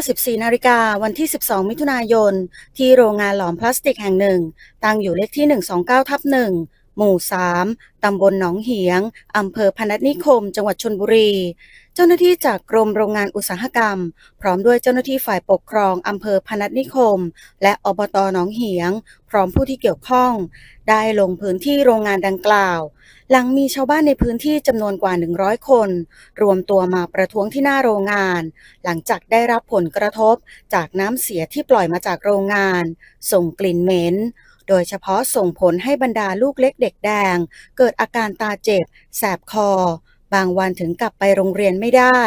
า14นาฬิกาวันที่ 12 มิถุนายน ที่โรงงานหลอมพลาสติกแห่งหนึ่ง ตั้งอยู่เลขที่ 129 ทับ1 หมู่ 3 ตำบลหนองเหียง อำเภอพนัสนิคม จังหวัดชลบุรี เจ้าหน้าที่จากกรมโรงงานอุตสาหกรรม พร้อมด้วยเจ้าหน้าที่ฝ่ายปกครอง อำเภอพนัสนิคม และอบตหนองเหียง พร้อมผู้ที่เกี่ยวข้อง ได้ลงพื้นที่โรงงานดังกล่าว หลังมีชาวบ้านในพื้นที่จำนวนกว่า 100 คน รวมตัวมาประท้วงที่หน้าโรงงาน หลังจากได้รับผลกระทบจากน้ำเสียที่ปล่อยมาจากโรงงาน ส่งกลิ่นเหม็น โดยเฉพาะส่งผลให้บรรดาลูกเล็กเด็กแดง เกิดอาการตาเจ็บ แสบคอ บางวันถึงกลับไปโรงเรียนไม่ได้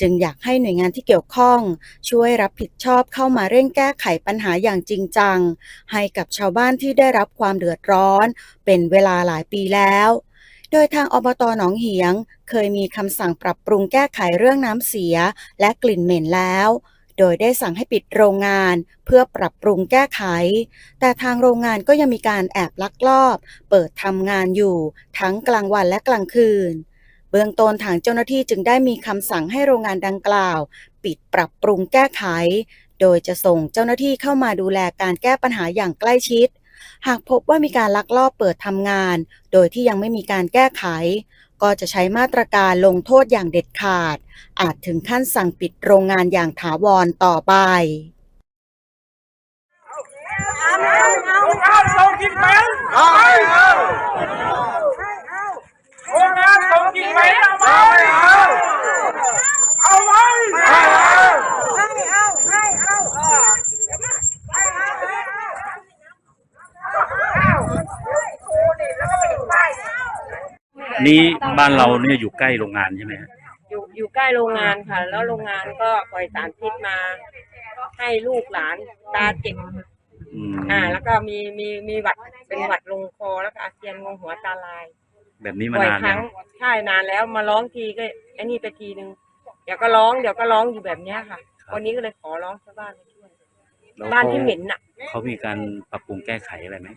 จึงอยากให้หน่วยงานที่เกี่ยวข้อง ช่วยรับผิดชอบเข้ามาเร่งแก้ไขปัญหาอย่างจริงจัง ให้กับชาวบ้านที่ได้รับความเดือดร้อน เป็นเวลาหลายปีแล้วโดยทางอบตหนองเหียง เคยมีคำสั่งปรับปรุงแก้ไขเรื่องน้ำเสียและกลิ่นเหม็นแล้ว โดยได้สั่งให้ปิดโรงงานเพื่อปรับปรุงแก้ไข แต่ทางโรงงานก็ยังมีการแอบลักลอบ เปิดทำงานอยู่ทั้งกลางวันและกลางคืน เบื้องต้นทางเจ้าหน้าที่จึงได้มีคำสั่งให้โรงงานดังกล่าว ปิดปรับปรุงแก้ไข โดยจะส่งเจ้าหน้าที่เข้ามาดูแลการแก้ปัญหาอย่างใกล้ชิด หากพบว่ามีการลักลอบเปิดทำงาน โดยที่ยังไม่มีการแก้ไข ก็จะใช้มาตรการลงโทษอย่างเด็ดขาด อาจถึงขั้นสั่งปิดโรงงานอย่างถาวรต่อไปโรงงานส่งกินเหม็นเอาเอาโรงงานส่งกินเหม็นเอาไปเอาเอาไว้เอา นี่บ้านเราเนี่ยอยู่ใกล้โรงงานใช่ไหมฮะอยู่อยู่ใกล้โรงงานค่ะ แล้วโรงงานก็ปล่อยสารพิษมา ให้ลูกหลานตาเจ็บอืมอ่า แล้วก็มีมีมีหวัดเป็นหวัดลงคอแล้วก็อาเจียนงงหัวตาลายแบบนี้บ่มาอยนานคแล้รั้งวใช่นานแล้วมาร้องทีก็ไอ้นี่ไปทีนึงเดี๋ยวก็ร้องเดี๋ยวก็ร้องอยู่แบบเนี้ยค่ะ วันนี้ก็เลยขอร้องชาวบ้านมาช่วยแล้วบ้านเขาที่เหม็นน่ะเขามีการปรับปรุงแก้ไขอะไรไหม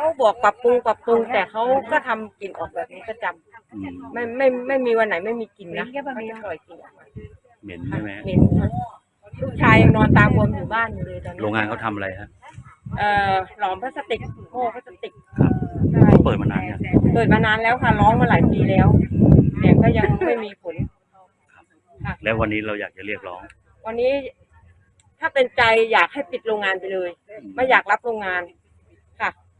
เขาบอกปรับปรุงปรับปรุงแต่เขาก็ทำกลิ่นออกแบบนี้ประจำอืมไม่ไม่ไม่มีวันไหนไม่มีกลิ่นนะเขาจะปล่อยกลิ่นออกมาเหม็นใช่ไหมเหม็นค่ะลูกชายยังนอนตาบวมอยู่บ้านอยู่เลยตอนนี้โรงงานเขาทำอะไรฮะเอ่อหลอมพลาสติกโม่พลาสติกครับใช่เขาเปิดมานานเนี่ยงเปิดมานานแล้วค่ะร้องมาหลายปีแล้วแต่ก็ยังไม่มีผล แล้ววันนี้เราอยากจะเรียกร้องวันนี้ถ้าเป็นใจอยากให้ปิดโรงงานไปเลย ไม่อยากรับโรงงานค่ะ